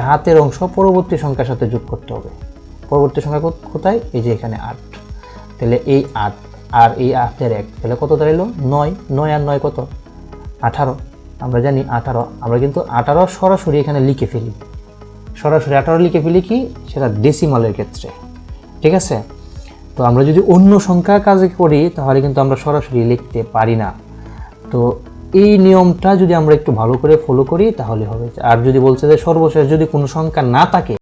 হাতের অংশ পরবর্তী সংখ্যার সাথে যোগ করতে হবে। পরবর্তী সংখ্যা কোথায়? এই যে এখানে আট। তাহলে এই আট আর এই আটের এক, তাহলে কত দাঁড়াইলো? নয়। নয় আর নয় কত? আঠারো। আমরা জানি আঠারো। আমরা কিন্তু আঠারো সরাসরি এখানে লিখে ফেলি। সরাসরি আঠারো লিখে ফেলি কি? সেটা ডেসিমালের ক্ষেত্রে। ঠিক আছে? তো আমরা যদি অন্য সংখ্যার কাজে করি, তাহলে কিন্তু আমরা সরাসরি লিখতে পারি না। তো এই নিয়মটা যদি আমরা একটু ভালো করে ফলো করি, তাহলে হবে। আর যদি বলছে যে সর্বশেষ যদি কোনো সংখ্যা না থাকে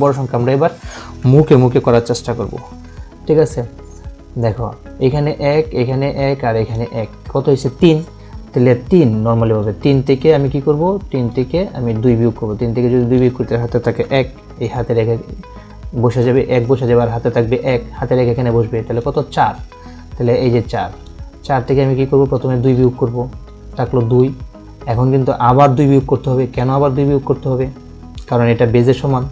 বড় সংখ্যা, আমরা এবার মুখে মুখে করার চেষ্টা করব। ঠিক আছে? দেখো, এখানে এক এখানে এক, আর এখানে এক। কত হয়েছে? তিন। তাহলে তিন নর্মালি হবে তিন থেকে আমি কি করব? তিন থেকে আমি দুই বিয়োগ করব। তিন থেকে যদি দুই বিয়োগ করতে হাতে থাকে এক। এই হাতে রেখে বসে যাবে এক, বসে যাবে আর হাতে থাকবে এক। হাতে রেখে এখানে বসবে, তাহলে কত? চার। তাহলে এই যে চার। চার থেকে আমি কি করব? প্রথমে দুই বিয়োগ করব। থাকল দুই। এখন কিন্তু আবার দুই বিয়োগ করতে হবে। কেন আবার দুই বিয়োগ করতে হবে? কারণ এটা বেজের সমান।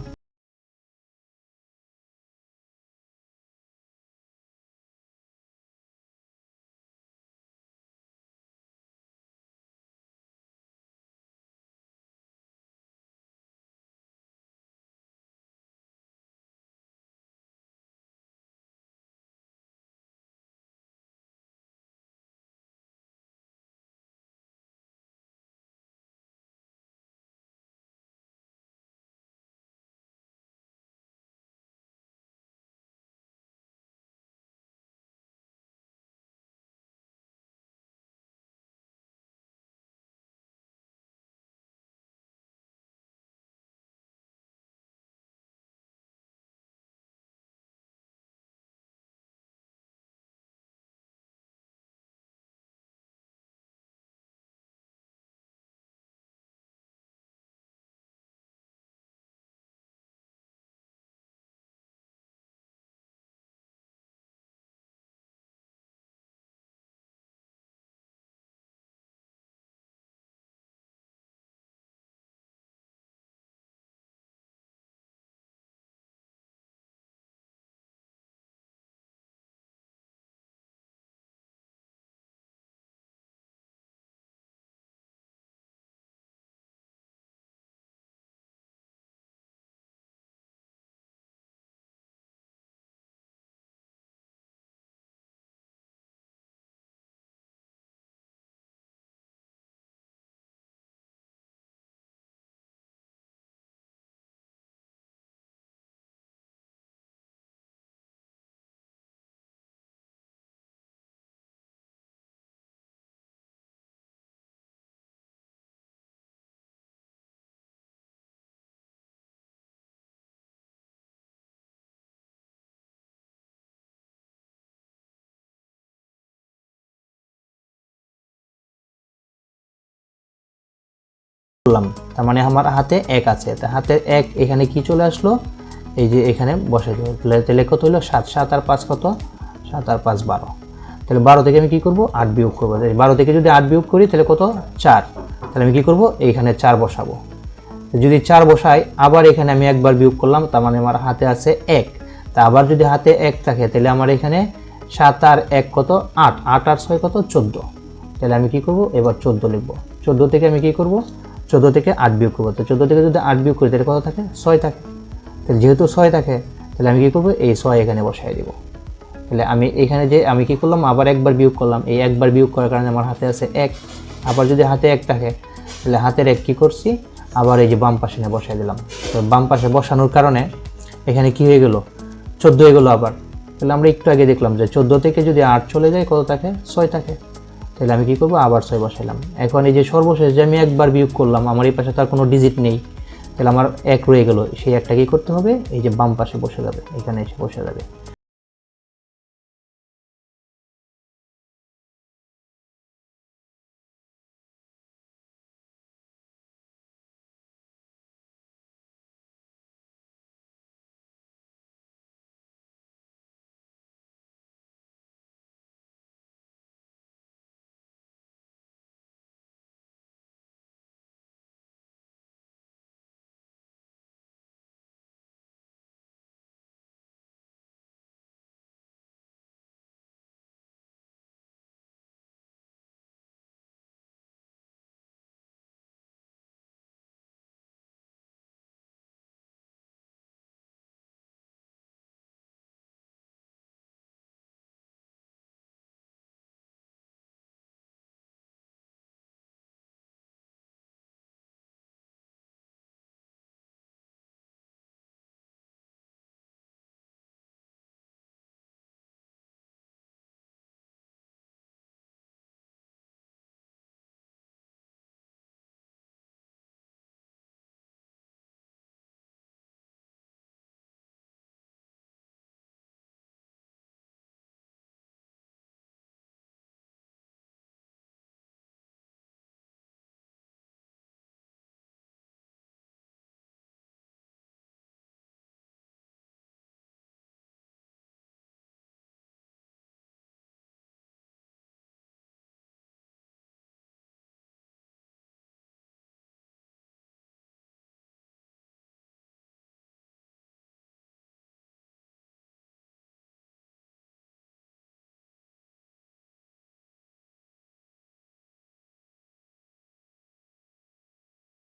করলাম। তার মানে আমার হাতে এক আছে। তা হাতে এক, এখানে কি চলে আসলো? এই যে এখানে বসে তাহলে তাহলে কত হলো? সাত সাত আর পাঁচ কত? সাত আর পাঁচ বারো। তাহলে বারো থেকে আমি কি করব? আট বিয়োগ করব। বারো থেকে যদি আট বিয়োগ করি, তাহলে কত? চার। তাহলে আমি কি করব? এইখানে চার বসাবো। যদি চার বসাই, আবার এখানে আমি একবার বিয়োগ করলাম, তার মানে আমার হাতে আছে এক। তা আবার যদি হাতে এক থাকে, তাহলে আমার এখানে সাত আর এক কত? আট। আট আর ছয় কত? চোদ্দ। তাহলে আমি কি করব? এবার চোদ্দ লিখব। চোদ্দ থেকে আমি কি করব? চোদ্দ থেকে আট বিয়োগ করব। তো চোদ্দ থেকে যদি আট বিয়োগ করি, তাহলে কত থাকে? ছয় থাকে। তাহলে যেহেতু ছয় থাকে, তাহলে আমি কি করব? এই ছয় এখানে বসাই দিব। তাহলে আমি এখানে যে, আমি কি করলাম? আবার একবার বিয়োগ করলাম। এই একবার বিয়োগ করার কারণে আমার হাতে আছে এক। আবার যদি হাতে এক থাকে, তাহলে হাতের এক কি করছি? আবার এই যে বাম পাশে নিয়ে বসাই দিলাম। তো বাম পাশে বসানোর কারণে এখানে কি হয়ে গেল? চোদ্দ হয়ে গেলো আবার। তাহলে আমরা একটু আগে দেখলাম যে চোদ্দ থেকে যদি আট চলে যায়, কত থাকে? ছয় থাকে। তাহলে আমি কী করব? আবার ছয় বসাইলাম। এখন এই যে সর্বশেষ যে আমি একবার বিয়োগ করলাম, আমার এই পাশে তার কোনো ডিজিট নেই। তাহলে আমার এক রয়ে গেলো। সেই একটা কী করতে হবে? এই যে বাম পাশে বসে যাবে। এখানে এসে বসে যাবে।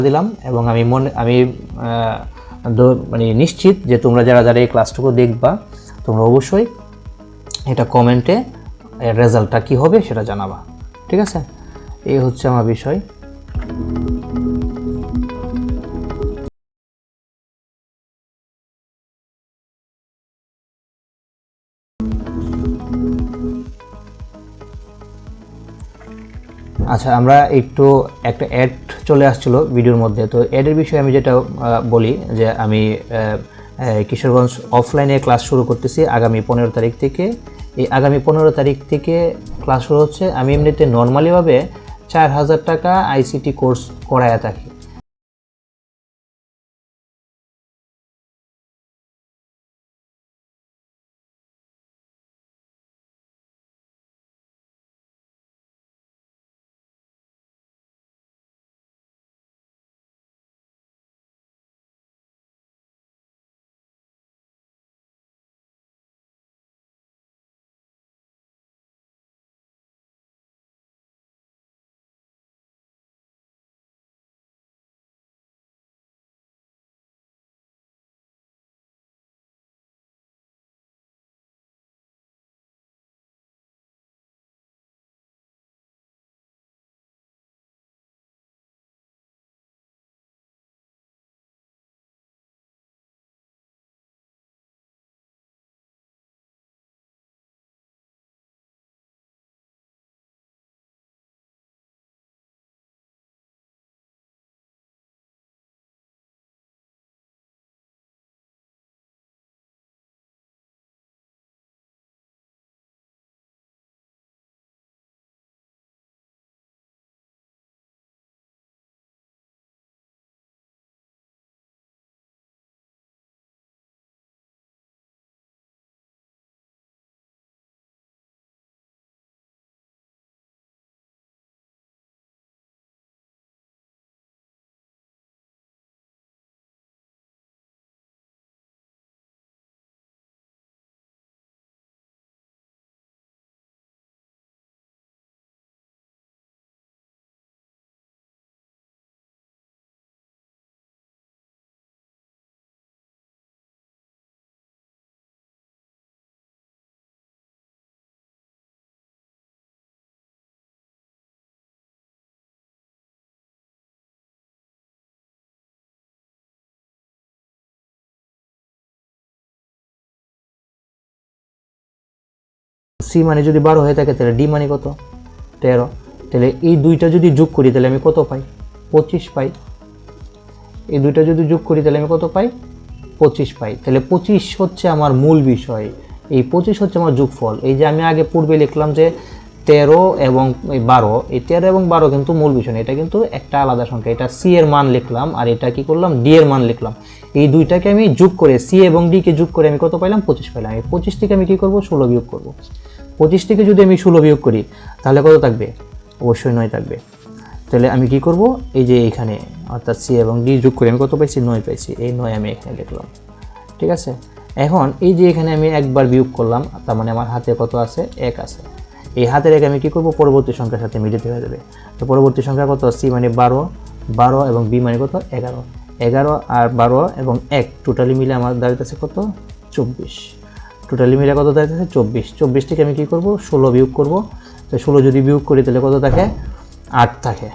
দিলাম এবং আমি মনে, আমি মানে নিশ্চিত যে তোমরা যারা যারা এই ক্লাসটুকু দেখবা, তোমরা অবশ্যই এটা কমেন্টে রেজাল্টটা কী হবে সেটা জানাবা। ঠিক আছে? এই হচ্ছে আমার বিষয়। আচ্ছা আমরা একটু একটা অ্যাড চলে আসছিল ভিডিওর মধ্যে। তো অ্যাডের বিষয়ে আমি যেটা বলি যে আমি কিশোরগঞ্জ অফলাইনে ক্লাস শুরু করতেছি আগামী পনেরো তারিখ থেকে। এই আগামী পনেরো তারিখ থেকে ক্লাস শুরু হচ্ছে। আমি এমনিতে নর্মালিভাবে চার হাজার টাকা আইসিটি কোর্স করায় থাকি। সি মানে যদি বারো হয়ে থাকে, তাহলে ডি মানে কত? তেরো। তাহলে এই দুইটা যদি যোগ করি, তাহলে আমি কত পাই? পঁচিশ পাই। এই দুইটা যদি যোগ করি, তাহলে আমি কত পাই? পঁচিশ পাই। তাহলে পঁচিশ হচ্ছে আমার মূল বিষয়। এই পঁচিশ হচ্ছে আমার যোগফল। এই যে আমি আগে পূর্বে লিখলাম যে তেরো এবং এই বারো, এই তেরো এবং বারো কিন্তু মূল বিষয় এটা কিন্তু একটা আলাদা সংখ্যা। এটা সি এর মান লিখলাম, আর এটা কি করলাম? ডি এর মান লিখলাম। এই দুইটাকে আমি যোগ করে, সি এবং ডি কে যোগ করে আমি কত পাইলাম? পঁচিশ পাইলাম। এই পঁচিশ থেকে আমি কি করব? ষোলো বিয়োগ করব। পঁচিশ থেকে যদি আমি ষোলো বিয়োগ করি, তাহলে কত থাকবে? অবশ্যই নয় থাকবে। তাহলে আমি কি করব? এই যে এখানে, অর্থাৎ সি এবং ডি যোগ করে আমি কত পাইছি? নয় পাইছি। এই নয় আমি এখানে লিখলাম। ঠিক আছে? এখন এই যে এখানে আমি একবার বিয়োগ করলাম, তার মানে আমার হাতে কত আছে? এক আছে। এই হাতের এক আমি কি করব? পরবর্তী সংখ্যার সাথে মিলিত হয়ে যাবে। তো পরবর্তী সংখ্যা কত? সি মানে বারো। বারো এবং বি মানে কত? এগারো। এগারো আর বারো এবং এক টোটালি মিলে আমার দাঁড়িয়ে আছে কত? চব্বিশ। টোটালি মিলে কত দাঁড়িয়েছে চব্বিশ। চব্বিশ থেকে আমি কি করব? ষোলো বিয়োগ করব। তো ষোলো যদি বিয়োগ করি, তাহলে কত থাকে? আট থাকে।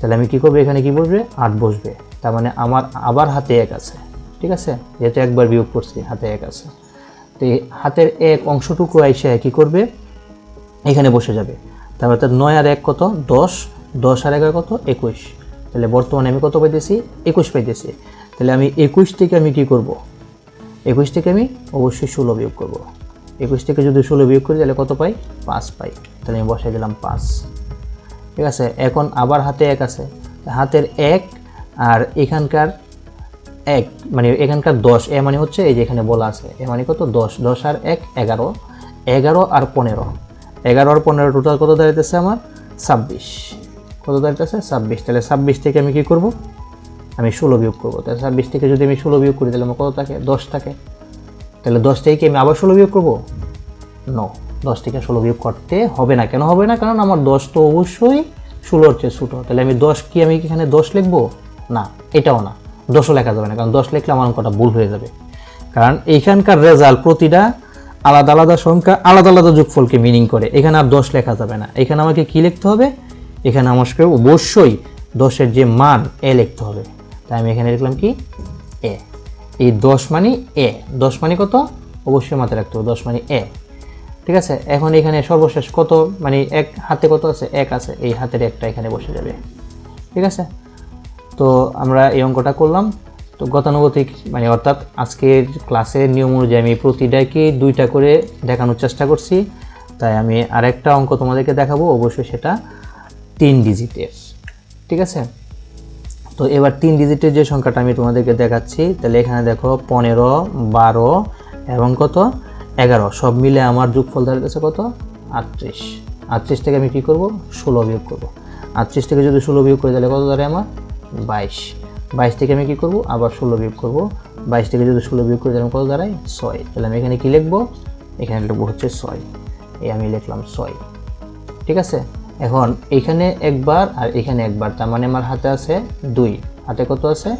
তাহলে আমি কি করব? এখানে কি বসবে? আট বসবে। তার মানে আমার আবার হাতে এক আছে। ঠিক আছে? যেহেতু একবার বিয়োগ করছি, হাতে এক আছে। তো হাতের এক অংশটুকু এসে কী করবে? এখানে বসে যাবে। তারপর তার নয় আর এক কত? দশ। দশ আর এগারো কত? একুশ। তাহলে বর্তমানে আমি কত পাইতেছি? একুশ পাইতেছি। তাহলে আমি একুশ থেকে আমি কী করব? একুশ থেকে আমি অবশ্যই ষোলো বিয়োগ করব। একুশ থেকে যদি ষোলো বিয়োগ করি, তাহলে কত পাই? পাঁচ পাই। তাহলে আমি বসাই দিলাম পাঁচ। ঠিক আছে? এখন আবার হাতে এক আছে। হাতের এক আর এখানকার এক মানে এখানকার দশ, এ মানে হচ্ছে এই যে এখানে বলা আছে। এ মানে কত? দশ। দশ আর এক, এগারো। এগারো আর পনেরো। এগারো আর পনেরো টোটাল কত দাঁড়াইতেছে আমার? ছাব্বিশ। কত দাঁড়াইতেছে? ছাব্বিশ। তাহলে ছাব্বিশ থেকে আমি কী করব? আমি ষোলো বিয়োগ করব। তাহলে ছাব্বিশ থেকে যদি আমি ষোলো বিয়োগ করি, তাহলে আমার কত থাকে? দশ থাকে। তাহলে দশ থেকে কি আমি আবার ষোলো বিয়োগ করব? ন দশ থেকে ষোলো বিয়োগ করতে হবে না। কেন হবে না? কারণ আমার দশ তো অবশ্যই ষোলোর চেয়ে ছোটো। তাহলে আমি দশ কি আমি এখানে দশ লিখব? না, এটাও না। দশও লেখা যাবে না, কারণ দশ লিখলে আমার অঙ্কটা ভুল হয়ে যাবে। কারণ এইখানকার রেজাল্ট প্রতিটা আলাদা আলাদা সংখ্যা, আলাদা আলাদা যোগফলকে মিনিং করে। এখানে আর দশ লেখা যাবে না। এখানে আমাকে কি লিখতে হবে? এখানে আমাকে অবশ্যই দশের যে মান, এ লিখতে হবে। তাই আমি এখানে লিখলাম কি? এ এই দশ মানে এ দশ মানে কত? অবশ্যই মাথায় রাখতে হবে, দশ মানে এ ঠিক আছে? এখন এখানে সর্বশেষ কত? মানে এক হাতে কত আছে? এক আছে। এই হাতের একটা এখানে বসে যাবে। ঠিক আছে? তো আমরা এই অঙ্কটা করলাম। তো গতানুগতিক মানে অর্থাৎ আজকের ক্লাসের নিয়ম অনুযায়ী আমি প্রতিটাকে দুইটা করে দেখানোর চেষ্টা করছি। তাই আমি আরেকটা অঙ্ক তোমাদেরকে দেখাবো। অবশ্যই সেটা তিন ডিজিটের ঠিক আছে? তো এবার তিন ডিজিটের যে সংখ্যাটা আমি তোমাদেরকে দেখাচ্ছি, তাহলে এখানে দেখো পনেরো, বারো এবং কত? এগারো। সব মিলে আমার যোগফল দাঁড়িয়েছে কত? আটত্রিশ। আটত্রিশ থেকে আমি কী করব? ষোলো বিয়োগ করব। আটত্রিশ থেকে যদি ষোলো বিয়োগ করি তাহলে কত দাঁড়ায় আমার? বাইশ। বাইশ থেকে আমি কী করব? আবার ষোলো বিয়োগ করব। বাইশ থেকে যদি ষোলো বিয়োগ করি তাহলে কত দাঁড়ায়? ছয়। তাহলে আমি এখানে কী লিখব? এখানে লিখব হচ্ছে ছয়। এই আমি লিখলাম ছয়। ঠিক আছে? এখন এখানে একবার আর এখানে একবার, তার মানে আমার হাতে আছে দুই। হাতে কত আছে?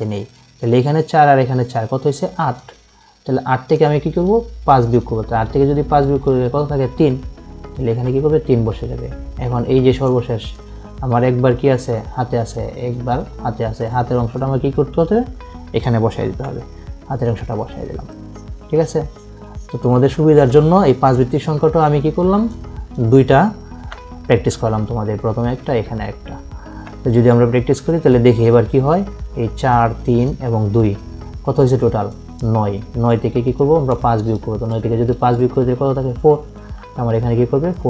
হাতে নেই। তাহলে এখানে চার আর এখানে চার, কত হয়েছে? আট। তাহলে আট থেকে আমি কী করব? পাঁচ বিয়োগ করব। তাহলে আট থেকে যদি পাঁচ বিয়োগ করি কত থাকে? তিন। তাহলে এখানে কী করবে? তিন বসে যাবে। এখন এই যে সর্বশেষ, আমার একবার কি আছে? হাতে আছে। একবার হাতে আছে। হাতের অংশটা আমার কী করতে হতে এখানে বসাই দিতে হবে। হাতের অংশটা বসাই দিলাম। ঠিক আছে? তো তোমাদের সুবিধার জন্য এই পাঁচ ভিত্তিক সংখ্যাটা আমি কি করলাম? দুইটা প্র্যাকটিস করলাম তোমাদের। প্রথমে একটা, এখানে একটা। যদি আমরা প্র্যাকটিস করি, তাহলে দেখি এবার কি হয়? এই চার, তিন এবং দুই। কত হয়েছে টোটাল নয়। নয় থেকে কি করব? আমরা পাঁচ বিয়োগ করব। তো নয় থেকে যদি পাঁচ বিয়োগ করে কত থাকে? ফোর আমার এখানে কি করবে?